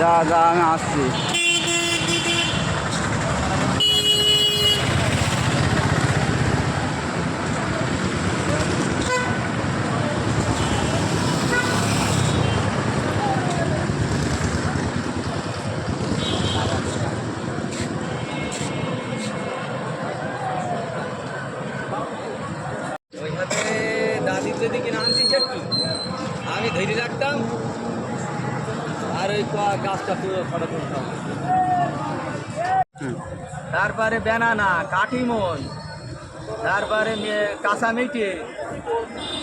যা যা আমি আসছি ওই হাতে দাদির যদি কিনে আনতিস একটু আমি ধরে রাখতাম আর ওই গাছটা পুরো ফটো তুলতাম। তারপরে বেনানা কাঠিমন তারপরে কাঁচা মেটে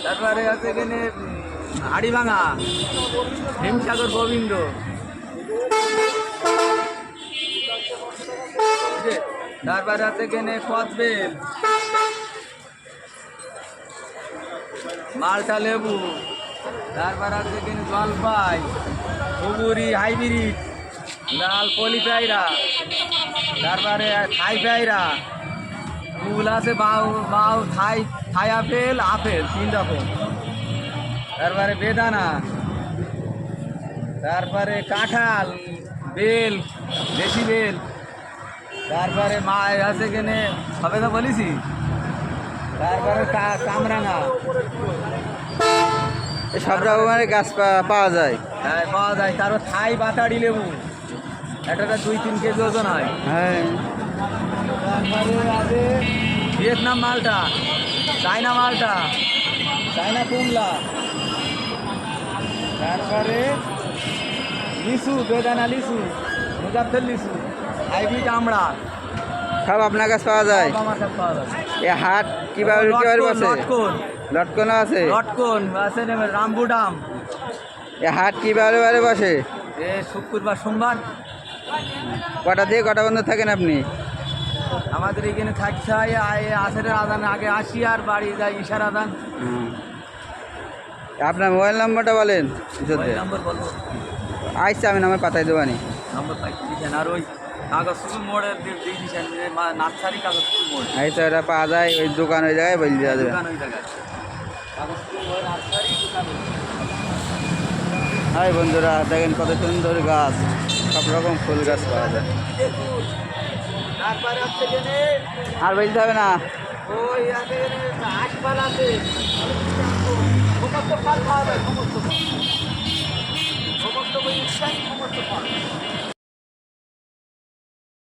তারপরে আছে এখানে হাড়ি ভাঙা হিমসাগর গোবিন্দ। তারপরে আছে এখানে কদবেল মালটা লেবু, তারপর আছে এখানে জলপাই সুগুরি হাইব্রিড, লাল পলি পায়রা, তারপরে থাই পায়রা ফুল আছে বাউ বাউ, থাই থাই আপেল আপেল, তিন রকম। তারপরে বেদানা, তারপরে কাঁঠাল, বেল, দেশি বেল, তারপরে মা আছে এখানে সবে তো বলেছি তারপরে কামরাঙা। সব রকমের গাছ পাওয়া যায়। হ্যাঁ পাওয়া যায়। তারপর থাই বাতাড়ি লেবু। একটা দুই তিন কেজি ওজন হয়। হ্যাঁ। ভিয়েতনাম মালটা চায়না মালটা চায়না কুমলা। তারপরে লিচু বেদানা লিচু মুজাফের লিচু হাইব্রিড আমড়া। সব আপনার কাছে পাওয়া যায়। আমার কাছে পাওয়া যায়। এই হাট কীভাবে কীভাবে বসে লটকন। আছে? লটকন আছে রামবুডাম এই হাট কীভাবে বারে বসে এ শুক্রবার সোমবার কটা দিয়ে কটা বন্ধ থাকেন আপনি। আমাদের এখানে থাকতে হয় আসরের আদান। আগে আসি আর বাড়ি যাই ইশার আদান। আপনার মোবাইল নম্বরটা বলেন নম্বর বলব। আইসা আমি নামে পাঠাই দেবানি নম্বর দিচ্ছেন আর ওই মোড় আইসা ওটা পাওয়া যায় ওই দোকান ওই জায়গায় বলে দেওয়া যাবে। হাই বন্ধুরা দেখেন কত সুন্দর গাছ সব রকম ফুল গাছ পাওয়া যায়। আর বলতে হবে না? ওই আছে। এখানে আছে